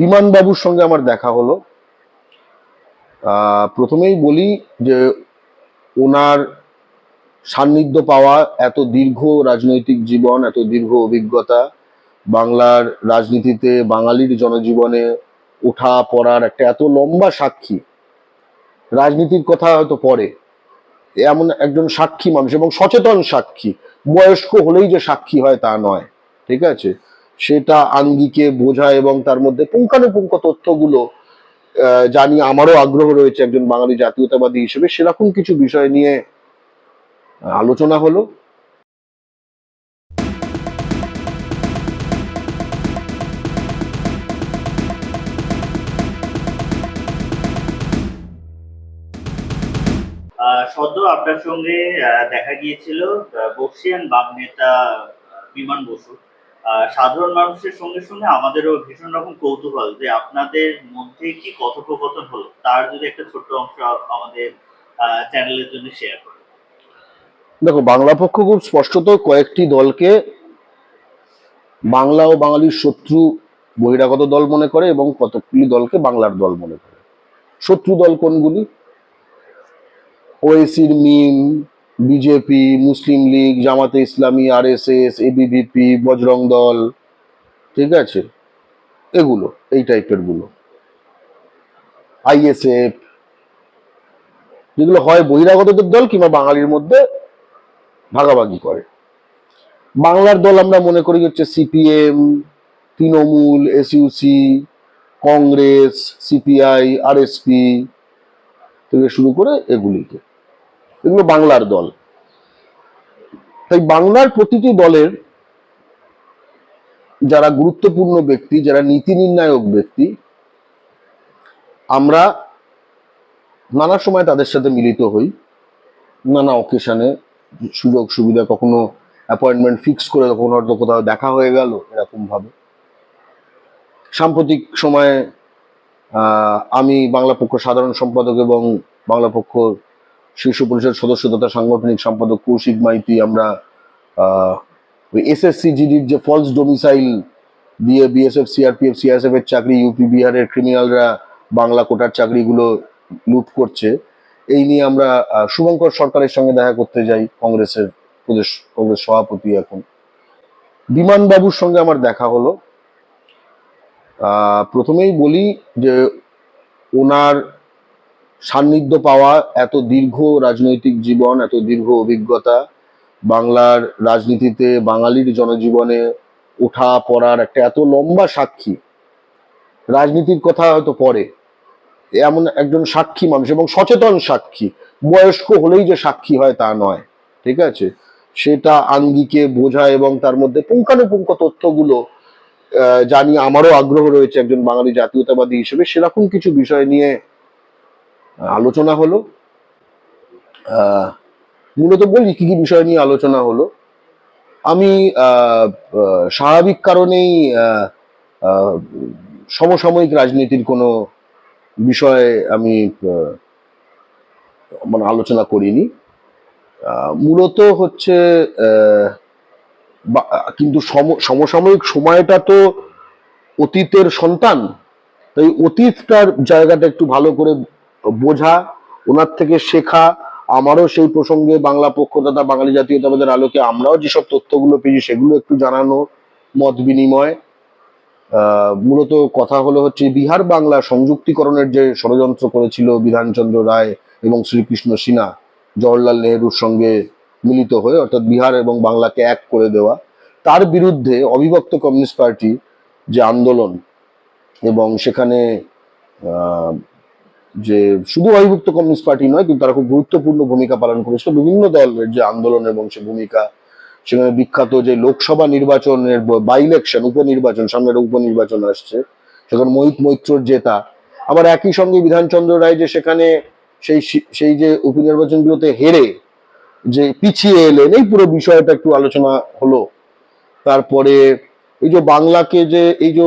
বিমানবাবুর সঙ্গে আমার দেখা হলো। প্রথমেই বলি যে ওনার সান্নিধ্য পাওয়া এত দীর্ঘ রাজনৈতিক জীবন, এত দীর্ঘ অভিজ্ঞতা, বাংলার রাজনীতিতে বাঙালির জনজীবনে ওঠা পড়ার একটা এত লম্বা সাক্ষী, রাজনীতির কথা হয়তো পরে, এমন একজন সাক্ষী মানুষ এবং সচেতন সাক্ষী, বয়স্ক হলেই যে সাক্ষী হয় তা নয়, ঠিক আছে? সেটা আঙ্গিকে বোঝা এবং তার মধ্যে পুঙ্খানুপুঙ্খ তথ্যগুলো জানি আমারও আগ্রহ রয়েছে একজন বাঙালি জাতীয়তাবাদী হিসেবে। সেরকম কিছু বিষয় নিয়ে আলোচনা হলো। সদ্য আপনার সঙ্গে দেখা গিয়েছিল বর্ষিয়ান বাম নেতা বিমান বসু। সাধারণ মানুষের সঙ্গে সঙ্গে আমাদেরও ভীষণ রকম কৌতূহল যে আপনাদের মধ্যে কি কথোপকথন হলো, তার যদি একটা ছোট্ট অংশ আমাদের চ্যানেলের জন্য শেয়ার করেন দেখো, বাংলা পক্ষ খুব স্পষ্টত কয়েকটি দলকে বাংলা ও বাঙালির শত্রু বহিরাগত দল মনে করে এবং কতগুলি দলকে বাংলার দল মনে করে। শত্রু দল কোনগুলি? ওয়েসির মিম BJP, Muslim League, Jamaat-e Islami R S S ABVP Bajrang Dal, ঠিক আছে? এগুলো, এই টাইপেরগুলো। আইএসএফ যেগুলো হয় বহিরাগতদের দল কিংবা বাঙালির মধ্যে ভাগাভাগি করে। বাংলার দল আমরা মনে করি হচ্ছে CPM Trinamool SUC Congress CPI RSP থেকে শুরু করে এগুলিকে। এগুলো বাংলার দল। তাই বাংলার প্রতিটি দলের যারা গুরুত্বপূর্ণ ব্যক্তি, যারা নীতি নির্ণায়ক ব্যক্তি, আমরা নানা সময় তাদের সাথে মিলিত হই। নানা অকেশনে সুযোগ, সুবিধা, কখনো অ্যাপয়েন্টমেন্ট ফিক্স করে কখনো হয়তো কোথাও দেখা হয়ে গেল এরকম ভাবে সাম্প্রতিক সময়ে আমি বাংলা পক্ষ সাধারণ সম্পাদক এবং বাংলা পক্ষ শীর্ষ পরিষদ সদস্য তথা সাংগঠনিক সম্পাদক কৌশিক মাইতি আমরা এসএসসি জিডির যে ফলস ডোমিসাইল দিয়ে বিএসএফ সিআরপিএফ সিআরএসএফ এর চাকরি ইউপি বিহারের ক্রিমিনালরা বাংলা কোটার চাকরিগুলো লুট করছে, এই নিয়ে আমরা শুভঙ্কর সরকারের সঙ্গে দেখা করতে যাই কংগ্রেসের প্রদেশ, কংগ্রেস সভাপতি এখন। বিমানবাবুর সঙ্গে আমার দেখা হলো। প্রথমেই বলি যে ওনার সান্নিধ্য পাওয়া এত দীর্ঘ রাজনৈতিক জীবন, এত দীর্ঘ অভিজ্ঞতা বাংলার রাজনীতিতে বাঙালির জনজীবনে ওঠা পড়ার একটা এত লম্বা সাক্ষী। রাজনীতির কথা হয়তো পরে এমন একজন সাক্ষী মানুষ এবং সচেতন সাক্ষী। বয়স্ক হলেই যে সাক্ষী হয় তা নয়, ঠিক আছে? সেটা আঙ্গিকে বোঝা এবং তার মধ্যে পুঙ্খানুপুঙ্খ তথ্যগুলো জানি আমারও আগ্রহ রয়েছে একজন বাঙালি জাতীয়তাবাদী হিসেবে সেরকম কিছু বিষয় নিয়ে আলোচনা হলো। মূলত বলি কি কি বিষয় নিয়ে আলোচনা হলো। আমি স্বাভাবিক কারণেই সমসাময়িক রাজনীতির কোনো বিষয়ে আমি মানে আলোচনা করিনি। মূলত হচ্ছে কিন্তু সম- সমসাময়িক সময়টা তো অতীতের সন্তান। তাই অতীতটার জায়গাটা একটু ভালো করে বোঝা, ওনার থেকে শেখা, আমারও সেই প্রসঙ্গে বাংলা পক্ষ তথা বাঙালি জাতীয়তাবাদের আলোকে আমরাও যেসব তথ্যগুলো পেয়েছি সেগুলো একটু জানানো, মত বিনিময়। মূলত কথা হলো হচ্ছে বিহার বাংলা সংযুক্তিকরণের যে ষড়যন্ত্র করেছিল বিধানচন্দ্র রায় এবং শ্রীকৃষ্ণ সিনহা জওহরলাল নেহরুর সঙ্গে মিলিত হয়ে, অর্থাৎ বিহার এবং বাংলাকে এক করে দেওয়া, তার বিরুদ্ধে অবিভক্ত কমিউনিস্ট পার্টি যে আন্দোলন এবং সেখানে যে শুধু অবিভক্ত কমিউনিস্ট পার্টি নয়, কিন্তু তারা খুব গুরুত্বপূর্ণ ভূমিকা পালন করেছিল। বিভিন্ন দলের যে আন্দোলন এবং সে ভূমিকা, সেখানে বিখ্যাত যে লোকসভা নির্বাচনের বাই ইলেকশন উপনির্বাচন সামনে একটা উপনির্বাচন আসছে, সেখানে মহিত মৈত্রর জেতা। আবার একই সঙ্গে বিধানচন্দ্র রায় যে সেখানে সেই সেই যে উপনির্বাচনগুলোতে হেরে যে পিছিয়ে এলেন, এই পুরো বিষয়টা একটু আলোচনা হলো। তারপরে এই যে বাংলাকে যে, এই যে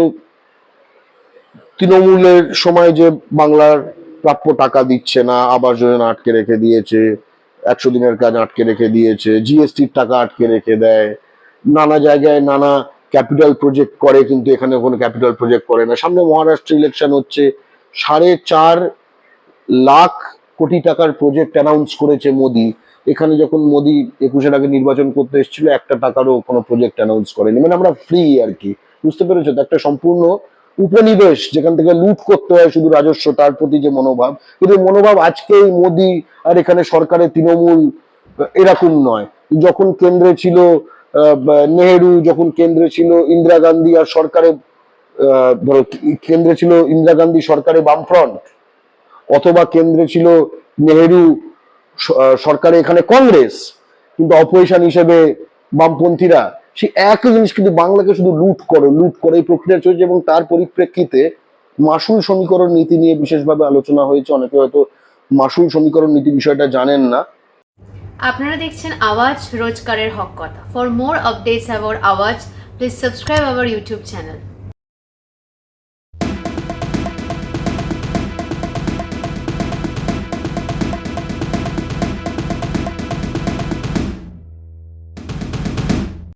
তৃণমূলের সময় যে বাংলার প্রাপ্য টাকা দিচ্ছে না, আবাস যোজনা আটকে রেখে দিয়েছে, একশো দিনের কাজ আটকে রেখে দিয়েছে জিএসটির টাকা আটকে রেখে দেয়। নানা জায়গায় নানা ক্যাপিটাল প্রজেক্ট করে, কিন্তু এখানে কোনো ক্যাপিটাল প্রজেক্ট করে না। সামনে মহারাষ্ট্র ইলেকশন হচ্ছে, সাড়ে চার লাখ কোটি টাকার প্রজেক্ট অ্যানাউন্স করেছে মোদি। এখানে যখন মোদি একুশের আগে নির্বাচন করতে এসেছিল, একটা টাকারও কোনো প্রজেক্ট অ্যানাউন্স করেনি। মানে আমরা ফ্রি আর কি। বুঝতে পেরেছ? তো একটা সম্পূর্ণ উপনিবেশ যেখান থেকে লুট করতে হয় শুধু রাজস্ব, তার প্রতি যে মনোভাব। কিন্তু মনোভাব আজকে এই মোদি আর এখানে সরকারের তৃণমূল, এরকম নয়। যখন কেন্দ্রে ছিল নেহেরু, যখন কেন্দ্রে ছিল ইন্দিরা গান্ধী আর সরকারে ধরো, কেন্দ্রে ছিল ইন্দিরা গান্ধী সরকারে বামফ্রন্ট, অথবা কেন্দ্রে ছিল নেহেরু সরকারে এখানে কংগ্রেস, কিন্তু অপোজিশন হিসেবে বামপন্থীরা সেই একই জিনিস কিন্তু বাংলাকে শুধু লুট করো, লুট করে এই প্রক্রিয়া চলছে এবং তার পরিপ্রেক্ষিতে মাসুল সমীকরণ নীতি নিয়ে বিশেষভাবে আলোচনা হয়েছে। অনেকে হয়তো মাসুল সমীকরণ নীতি বিষয়টা জানেন না। আপনারা দেখছেন আওয়াজ রোজকারের হক কথা। For more updates about Awaaz please subscribe our YouTube channel